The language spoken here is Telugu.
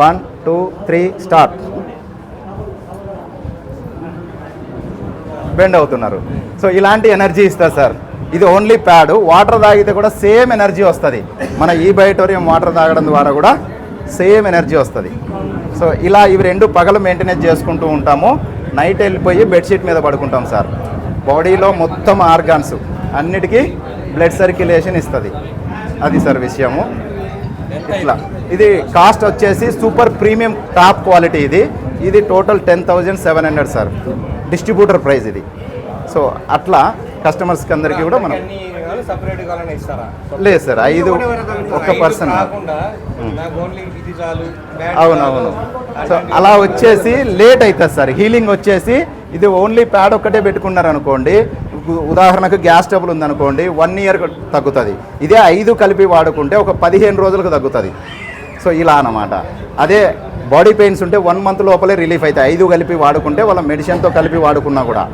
One two three start. Bend అవుతున్నారు. సో ఇలాంటి ఎనర్జీ ఇస్తుంది సార్. ఇది ఓన్లీ ప్యాడ్. వాటర్ తాగితే కూడా సేమ్ ఎనర్జీ వస్తుంది. మన ఈ బయోటోరియం వాటర్ తాగడం ద్వారా కూడా సేమ్ ఎనర్జీ వస్తుంది. సో ఇలా ఇవి రెండు పగలు మెయింటెనెన్స్ చేసుకుంటూ ఉంటాము. నైట్ వెళ్ళిపోయి బెడ్షీట్ మీద పడుకుంటాం సార్. బాడీలో మొత్తం ఆర్గాన్స్ అన్నిటికీ బ్లడ్ సర్క్యులేషన్ ఇస్తుంది. అది సార్ విషయము. ఇట్లా. ఇది కాస్ట్ వచ్చేసి సూపర్ ప్రీమియం టాప్ క్వాలిటీ ఇది. ఇది total ten thousand seven hundred sir. Distributor price ఇది. సో అట్లా కస్టమర్స్కి అందరికీ కూడా మనం సపరేట్ కావాలని ఇస్తారా? లేదు సార్ ఐదు ఒక పర్సన్ అవునవును. సో అలా వచ్చేసి లేట్ అవుతుంది సార్ హీలింగ్ వచ్చేసి ఇది ఓన్లీ ప్యాడ్ ఒక్కటే పెట్టుకున్నారు అనుకోండి ఉదాహరణకు గ్యాస్ ట్రబుల్ ఉందనుకోండి వన్ ఇయర్ తగ్గుతుంది. ఇదే ఐదు కలిపి వాడుకుంటే ఒక పదిహేను రోజులకు తగ్గుతుంది. సో ఇలా అన్నమాట. అదే బాడీ పెయిన్స్ ఉంటే వన్ మంత్ లోపలే రిలీఫ్ అవుతాయి ఐదు కలిపి వాడుకుంటే వాళ్ళ మెడిసిన్తో కలిపి వాడుకున్నా కూడా.